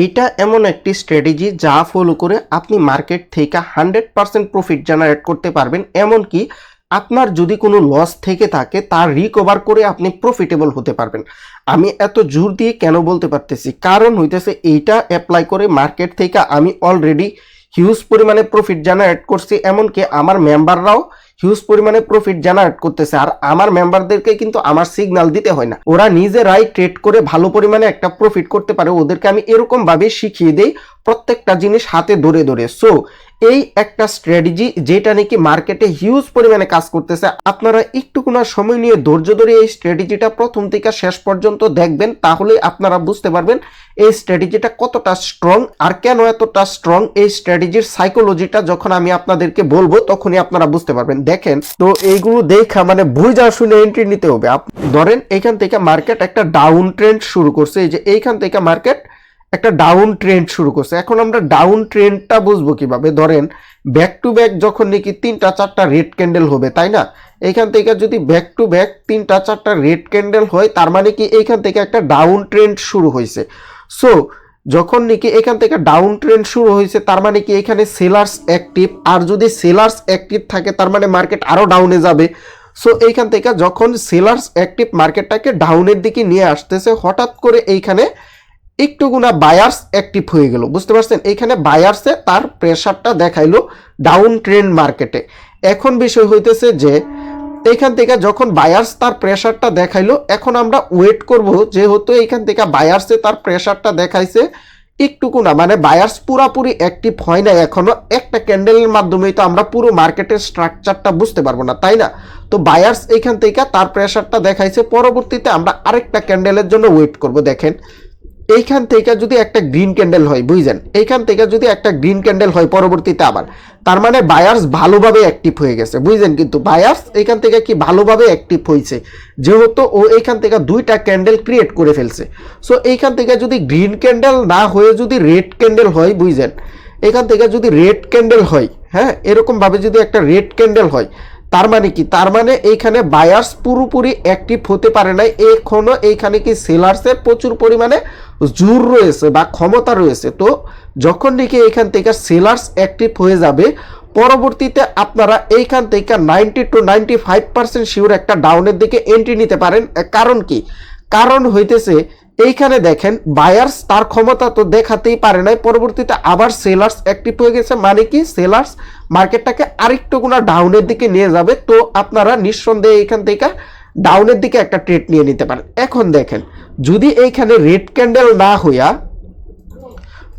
এইটা এমন একটি স্ট্র্যাটেজি যা ফলো করে আপনি মার্কেট থেকে হান্ড্রেড পার্সেন্ট প্রফিট জেনারেট করতে পারবেন। এমনকি আপনার যদি কোনো লস থেকে থাকে তার রিকভার করে আপনি প্রফিটেবল হতে পারবেন। আমি এত জোর দিয়ে কেন বলতে পারতেছি? কারণ হইতেছে এইটা অ্যাপ্লাই করে মার্কেট থেকে আমি অলরেডি হিউজ পরিমাণে প্রফিট জেনারেট করছি। এমনকি আমার মেম্বাররাও হিউজ পরিমাণে প্রফিট জেনারেট করতেছে। আর আমার মেম্বারদেরকে কিন্তু আমার সিগনাল দিতে হয় না। ওরা নিজেরাই ট্রেড করে ভালো পরিমাণে একটা প্রফিট করতে পারে। ওদেরকে আমি এরকম ভাবে শিখিয়ে দেই প্রত্যেকটা জিনিস হাতে ধরে ধরে। সো এই একটা স্ট্র্যাটেজি যেটা নাকি মার্কেটে হিউজ পরিমাণে কাজ করতেছে। আপনারা একটুকুনা সময় নিয়ে ধৈর্য ধরে এই স্ট্র্যাটেজিটা প্রথম থেকে শেষ পর্যন্ত দেখবেন তাহলে আপনারা বুঝতে পারবেন এই স্ট্র্যাটেজিটা কতটা স্ট্রং আর কেন এতটা স্ট্রং এই স্ট্র্যাটেজির সাইকোলজিটা যখন আমি আপনাদেরকে বলব, তখনই আপনারা বুঝতে পারবেন। দেখেন, তো এইগুলো দেখা মানে বুঝা শুনে এন্ট্রি নিতে হবে। ধরেন এখান থেকে মার্কেট একটা ডাউন ট্রেন্ড শুরু করছে। এই যে এইখান থেকে মার্কেট একটা ডাউন ট্রেন্ড শুরু করছে। এখন আমরা ডাউন ট্রেন্ডটা বুঝব কীভাবে? ধরেন ব্যাক টু ব্যাক যখন নাকি তিনটা চারটা রেড ক্যান্ডেল হবে, তাই না? এইখান থেকে যদি ব্যাক টু ব্যাক তিনটা চারটা রেড ক্যান্ডেল হয়, তার মানে কি এইখান থেকে একটা ডাউন ট্রেন্ড শুরু হয়েছে। সো যখন নাকি এখান থেকে ডাউন ট্রেন্ড শুরু হয়েছে, তার মানে কি এখানে সেলার্স অ্যাক্টিভ আর যদি সেলার্স অ্যাক্টিভ থাকে, তার মানে মার্কেট আরও ডাউনে যাবে। সো এইখান থেকে যখন সেলার্স অ্যাক্টিভ মার্কেটটাকে ডাউনের দিকে নিয়ে আসতেছে, হঠাৎ করে এইখানে একটু গুণা বায়ার্স অ্যাক্টিভ হয়ে গেল, বুঝতে পারছেন? এখানে বায়ার্সে তার প্রেশারটা দেখাইলো ডাউন ট্রেন্ড মার্কেটে এখন বিষয় হইতেছে যে, এইখান থেকে যখন বায়ার্স তার প্রেশারটা দেখাইলো, এখন আমরা ওয়েট করব যেহেতু এইখান থেকে বায়ার্সে তার প্রেশারটা দেখাইছে একটুকু না মানে বায়ার্স পুরাপুরি অ্যাক্টিভ হয় না এখনও, একটা ক্যান্ডেলের মাধ্যমেই তো আমরা পুরো মার্কেটের স্ট্রাকচারটা বুঝতে পারব না, তাই না? তো বায়ার্স এইখান থেকে তার প্রেশারটা দেখাইছে, পরবর্তীতে আমরা আরেকটা ক্যান্ডেলের জন্য ওয়েট করব, দেখেন। এইখান থেকে যদি একটা গ্রিন ক্যান্ডেল হয়, বুঝছেন? এইখান থেকে যদি একটা গ্রিন ক্যান্ডেল হয় পরবর্তীতে আবার, তার মানে বায়ার্স ভালোভাবে অ্যাক্টিভ হয়ে গেছে, বুঝছেন? কিন্তু বায়ার্স এইখান থেকে কি ভালোভাবে অ্যাক্টিভ হয়েছে যেহেতু ও এইখান থেকে দুইটা ক্যান্ডেল ক্রিয়েট করে ফেলছে। সো এইখান থেকে যদি গ্রিন ক্যান্ডেল না হয়ে যদি রেড ক্যান্ডেল হয়, বুঝছেন? এখান থেকে যদি রেড ক্যান্ডেল হয় হ্যাঁ? এরকমভাবে যদি একটা রেড ক্যান্ডেল হয়, তার মানে কি? তার মানে এইখানে বায়ার্স পুরোপুরি অ্যাক্টিভ হতে পারে নাই। এখনও এইখানে কি সেলার্সের প্রচুর পরিমাণে জোর রয়েছে বা ক্ষমতা রয়েছে, তো যখন নাকি এখান থেকে সেলার্স অ্যাক্টিভ হয়ে যাবে, পরবর্তীতে আপনারা এইখান থেকে ninety two ninety five percent sure একটা ডাউনের দিকে এন্ট্রি নিতে পারেন। কারণ কি? কারণ হইতেছে, এইখানে দেখেন বায়ার্স তার ক্ষমতা তো দেখাতেই পারে নাই, পরবর্তীতে আবার সেলার্স অ্যাক্টিভ হয়ে গেছে। মানে কি? সেলার্স মার্কেটটাকে আরেকটু গুণা ডাউনের দিকে নিয়ে যাবে। তো আপনারা নিঃসন্দেহে এখান থেকে ডাউনের দিকে একটা ট্রেড নিয়ে নিতে পারেন। এখন দেখেন, যদি এইখানে রেড ক্যান্ডেল না হইয়া,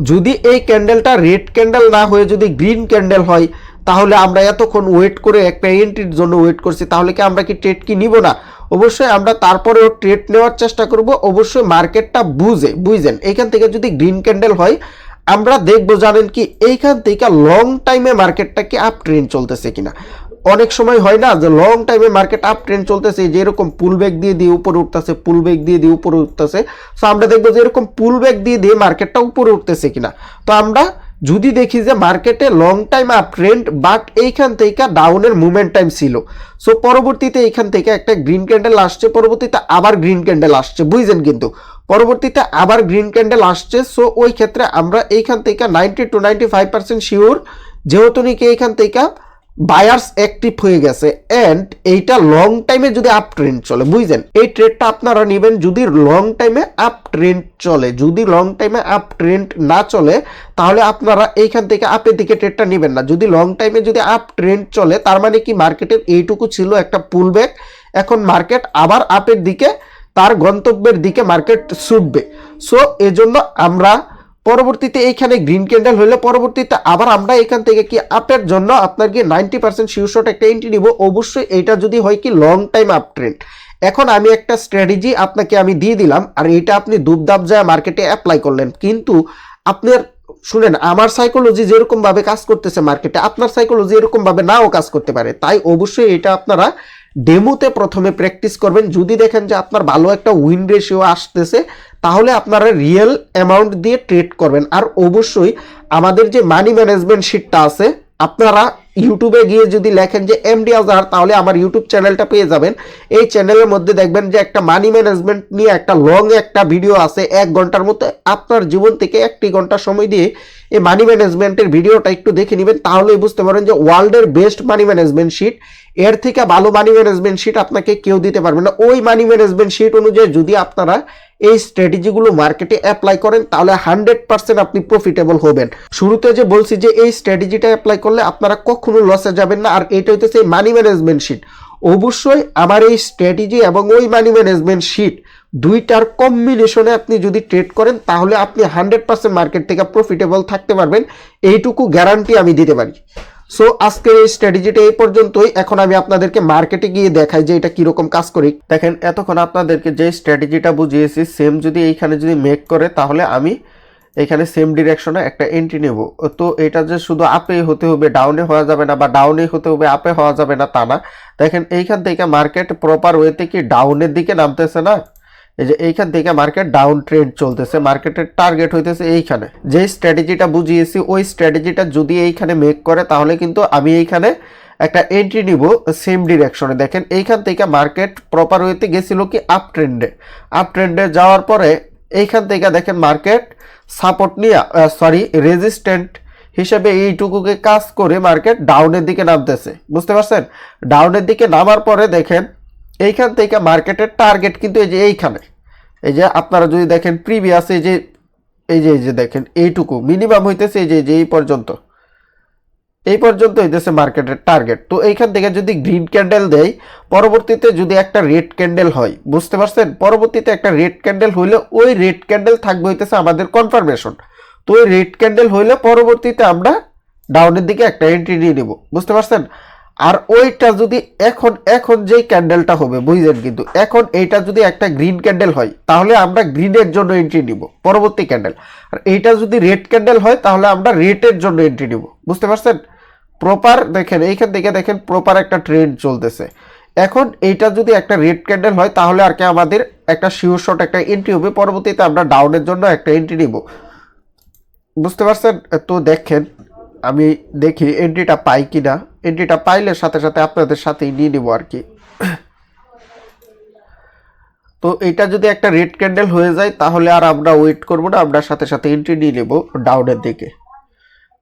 যদি এই ক্যান্ডেলটা রেড ক্যান্ডেল না হয়ে যদি গ্রিন ক্যান্ডেল হয়, তাহলে আমরা এতক্ষণ ওয়েট করে একটা এন্ট্রির জন্য ওয়েট করছি, তাহলে কি আমরা কি ট্রেড কি নিব না? অবশ্যই আমরা তারপরেও ট্রেড নেওয়ার চেষ্টা করব, অবশ্যই মার্কেটটা বুঝে, বুঝেন। এইখান থেকে যদি গ্রিন ক্যান্ডেল হয়, আমরা দেখব জানেন কি, এইখান থেকে লং টাইমে মার্কেটটা কি আপ ট্রেন্ড চলতেছে কিনা। অনেক সময় হয় না যে লং টাইমে মার্কেট আপ ট্রেন্ড চলতেছে যে এরকম পুল ব্যাক দিয়ে দিয়ে উপরে উঠতেছে পুল ব্যাক দিয়ে দিয়ে উপরে উঠতেছে। সো আমরা দেখব যে এরকম পুল ব্যাক দিয়ে দিয়ে মার্কেটটা উপরে উঠতেছে কিনা। তো আমরা যদি দেখি যে মার্কেটে long time up trend but এইখান থেকে ডাউনের মুভমেন্ট টাইম ছিল। সো পরবর্তীতে এইখান থেকে একটা গ্রিন ক্যান্ডেল আসছে, পরবর্তীতে আবার গ্রিন ক্যান্ডেল আসছে, বুঝছেন কিন্তু? পরবর্তীতে আবার গ্রিন ক্যান্ডেল আসছে সো ওই ক্ষেত্রে আমরা এইখান থেকে ninety two ninety five percent sure যেহেতু নাকি এইখান থেকে বায়ার্স অ্যাক্টিভ হয়ে গেছে এন্ড এইটা লং টাইমে যদি আপ ট্রেন্ড চলে, বুঝছেন? এই ট্রেডটা আপনারা নেবেন যদি লং টাইমে আপ ট্রেন্ড চলে, যদি লং টাইমে আপ ট্রেন্ড না চলে, তাহলে আপনারা এইখান থেকে আপের দিকে ট্রেডটা নেবেন না। যদি লং টাইমে যদি আপ ট্রেন্ড চলে, তার মানে কি মার্কেটের এইটুকু ছিল একটা পুল ব্যাক এখন মার্কেট আবার আপের দিকে, তার গন্তব্যের দিকে মার্কেট ছুটবে। সো এজন্য আমরা পরবর্তীতে এইখানে গ্রিন ক্যান্ডেল হলে পরবর্তীতে আবার আমরা এখান থেকে কি আপের জন্য আপনার কি নাইনটি পার্সেন্ট শিওরশট একটা এন্ট্রি নিব। অবশ্যই এটা যদি হয় কি লং টাইম আপ ট্রেন্ড এখন আমি একটা স্ট্র্যাটেজি আপনাকে আমি দিয়ে দিলাম, আর এটা আপনি দুবদাব যায় মার্কেটে অ্যাপ্লাই করলেন। কিন্তু আপনার শুনেন, আমার সাইকোলজি যেরকম ভাবে কাজ করতেছে মার্কেটে আপনার সাইকোলজি এরকম ভাবে নাও কাজ করতে পারে। তাই অবশ্যই এটা আপনারা ডেমোতে প্রথমে প্র্যাকটিস করবেন। যদি দেখেন যে আপনার ভালো একটা উইন রেশিও আসতেছে তাহলে আপনারা রিয়েল অ্যামাউন্ট দিয়ে ট্রেড করবেন। আর অবশ্যই আমাদের যে মানি ম্যানেজমেন্ট শিটটা আছে, আপনারা ইউটিউবে গিয়ে যদি লেখেন যে এমডি আজহার তাহলে আমার ইউটিউব চ্যানেলটা পেয়ে যাবেন। এই চ্যানেলের মধ্যে দেখবেন যে একটা মানি ম্যানেজমেন্ট নিয়ে একটা লং একটা ভিডিও আছে, এক ঘণ্টার মতো আপনার জীবন থেকে একটি ঘণ্টা সময় দিয়ে এই মানি ম্যানেজমেন্টের ভিডিওটা একটু দেখে নেবেন, তাহলেই বুঝতে পারেন যে ওয়ার্ল্ডের বেস্ট মানি ম্যানেজমেন্ট শিট এর থেকে ভালো মানি ম্যানেজমেন্ট শিট আপনাকে কেউ দিতে পারবে না। ওই মানি ম্যানেজমেন্ট শিট অনুযায়ী যদি আপনারা এই স্ট্র্যাটেজিগুলো মার্কেটে অ্যাপ্লাই করেন, তাহলে হান্ড্রেড পার্সেন্ট আপনি প্রফিটেবল হবেন। শুরুতে যে বলছি যে এই স্ট্র্যাটেজিটা অ্যাপ্লাই করলে আপনারা কখনো লসে যাবেন না, আর এটা হইতেছে মানি ম্যানেজমেন্ট শিট অবশ্যই আমার এই স্ট্র্যাটেজি এবং ওই মানি ম্যানেজমেন্ট শিট দুইটার কম্বিনেশনে আপনি যদি ট্রেড করেন, তাহলে আপনি হান্ড্রেড পার্সেন্ট মার্কেট থেকে প্রফিটেবল থাকতে পারবেন। এইটুকু গ্যারান্টি আমি দিতে পারি। সো আজকের এই স্ট্র্যাটেজিটা এই পর্যন্তই। এখন আমি আপনাদেরকে মার্কেটে গিয়ে দেখাই যে এটা কীরকম কাজ করি। দেখেন, এতক্ষণ আপনাদেরকে যে স্ট্র্যাটেজিটা বুঝিয়েছি সেম যদি এইখানে যদি মেক করে, তাহলে আমি এখানে সেম ডিরেকশনে একটা এন্ট্রি নেব। তো এটা যে শুধু আপে হতে হবে ডাউনে হওয়া যাবে না, বা ডাউনে হতে হবে আপে হওয়া যাবে না, তা না। দেখেন, এইখান থেকে মার্কেট প্রপার ওয়েতে কি ডাউনের দিকে নামতেছে না? এই যে এইখান থেকে মার্কেট ডাউন ট্রেন্ড চলতেছে মার্কেটের টার্গেট হইতেছে এইখানে। যে স্ট্র্যাটেজিটা বুঝিয়েছি, ওই স্ট্র্যাটেজিটা যদি এইখানে মেক করে, তাহলে কিন্তু আমি এইখানে একটা এন্ট্রি নিব সেম ডিরেকশনে দেখেন, এইখান থেকে মার্কেট প্রপার ওয়েতে গেছিল কি আপ ট্রেন্ডে আপ ট্রেন্ডে যাওয়ার পরে এইখান থেকে দেখেন মার্কেট সাপোর্ট নিয়ে সরি রেজিস্ট্যান্ট হিসেবে এইটুকুকে কাজ করে মার্কেট ডাউনের দিকে নামতেছে। বুঝতে পারছেন? ডাউনের দিকে নামার পরে দেখেন এইখান থেকে মার্কেটের টার্গেট কিন্তু এই যে এইখানে। এই যে আপনারা যদি দেখেন প্রিভিয়াস এই যে এই যে এই যে দেখেন, এইটুকু মিনিমাম হইতেছে এই যে যে এই পর্যন্ত। এই পর্যন্ত হইতেছে মার্কেটের টার্গেট। তো এইখান থেকে যদি গ্রিন ক্যান্ডেল দেয় পরবর্তীতে যদি একটা রেড ক্যান্ডেল হয়, বুঝতে পারছেন? পরবর্তীতে একটা রেড ক্যান্ডেল হইলে ওই রেড ক্যান্ডেল থাকবে হইতেছে আমাদের কনফার্মেশন। তো ওই রেড ক্যান্ডেল হইলে পরবর্তীতে আমরা ডাউনের দিকে একটা এন্ট্রি নিয়ে নেব। বুঝতে পারছেন? আর ওইটা যদি এখন এখন যেই ক্যান্ডেলটা হবে, বুঝলেন কিন্তু, এখন এইটা যদি একটা গ্রিন ক্যান্ডেল হয়, তাহলে আমরা গ্রিনের জন্য এন্ট্রি নিব, পরবর্তী ক্যান্ডেল আর এইটা যদি রেড ক্যান্ডেল হয়, তাহলে আমরা রেটের জন্য এন্ট্রি নিব, বুঝতে পারছেন? প্রপার দেখেন, এইখান থেকে দেখেন প্রপার একটা ট্রেন্ড চলতেছে। এখন এইটা যদি একটা রেড ক্যান্ডেল হয়, তাহলে আর কি আমাদের একটা শিওর শট একটা এন্ট্রি হবে, পরবর্তীতে আমরা ডাউনের জন্য একটা এন্ট্রি নিব। বুঝতে পারছেন? তো দেখেন, আমি দেখি এন্ট্রিটা পাই কিনা। এন্ট্রিটা পাইলে সাথে সাথে আপনাদের সাথেই নিয়ে নিব আর কি। তো এটা যদি একটা রেড ক্যান্ডেল হয়ে যায়, তাহলে আর আমরা ওয়েট করব না, আমরা সাথে সাথে এন্ট্রি নিয়ে নেব ডাউনের দিকে।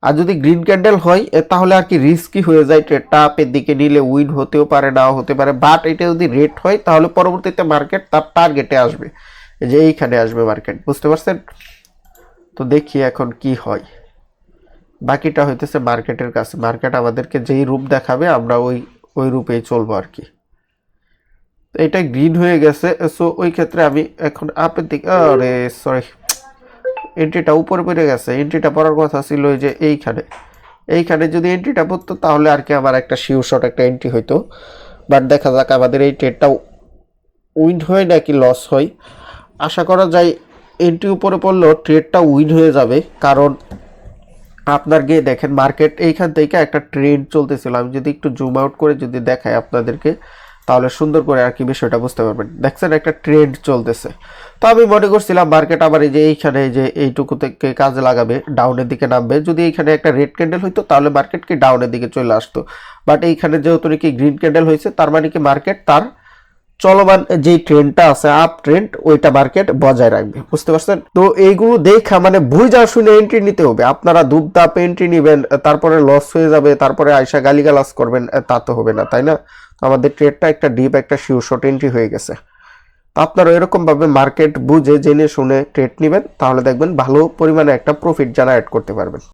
আর যদি গ্রিন ক্যান্ডেল হয় তাহলে আর কি রিস্কি হয়ে যায় ট্রেডটা আপের দিকে নিলে উইন হতেও পারে, নাও হতে পারে। বাট এটা যদি রেট হয়, তাহলে পরবর্তীতে মার্কেট তার টার্গেটে আসবে। যে এইখানে আসবে মার্কেট বুঝতে পারছেন? তো দেখি এখন কি হয়। বাকিটা হইতেছে মার্কেটের কাছে। মার্কেট আমাদেরকে যেই রূপ দেখাবে, আমরা ওই ওই রূপেই চলবো আর কি। এটা গ্রিন হয়ে গেছে সো ওই ক্ষেত্রে আমি এখন আপের দিকে আরে সরি এন্ট্রিটা উপরে পড়ে গেছে। এন্ট্রিটা পড়ার কথা ছিল ওই যে এইখানে। এইখানে যদি এন্ট্রিটা পড়তো, তাহলে আর কি আমার একটা শিওর শট একটা এন্ট্রি হইতো। বাট দেখা যাক আমাদের এই ট্রেডটা উইন হয় নাকি লস হয়। আশা করা যায় এন্ট্রি উপরে পড়লেও ট্রেডটা উইন হয়ে যাবে। কারণ আপনার গিয়ে দেখেন মার্কেট এইখান থেকে একটা ট্রেন্ড চলতেছিল। আমি যদি একটু জুম আউট করে যদি দেখাই আপনাদেরকে, তাহলে সুন্দর করে আর কি বিষয়টা বুঝতে পারবেন। দেখছেন একটা ট্রেন্ড চলতেছে। তো আমি মনে করছিলাম মার্কেট আবার এই যে এইখানে যে এইটুকু থেকে কাজে লাগাবে ডাউনের দিকে নামবে। যদি এইখানে একটা রেড ক্যান্ডেল হইতো, তাহলে মার্কেট কি ডাউনের দিকে চলে আসতো। বাট এইখানে যেহেতু নাকি গ্রিন ক্যান্ডেল হয়েছে, তার মানে কি মার্কেট তার চলমান যেই ট্রেন্ডটা আছে আপ ট্রেন্ড ওইটা মার্কেট বজায় রাখবে। বুঝতে পারছেন? তো এইগুলো দেখা মানে বুঝা শুনে এন্ট্রি নিতে হবে। আপনারা দুপদাপ এন্ট্রি নেবেন, তারপরে লস হয়ে যাবে, তারপরে আয়সা গালিগালাজ করবেন তা তো হবে না, তাই না? আমাদের ট্রেডটা একটা ডিপ একটা শিউ শর্ট এন্ট্রি হয়ে গেছে। আপনারা এরকম ভাবে মার্কেট বুঝে, জেনে, শুনে ট্রেড নেবেন, তাহলে দেখবেন ভালো পরিমাণে একটা প্রফিট জেনারেট করতে পারবেন।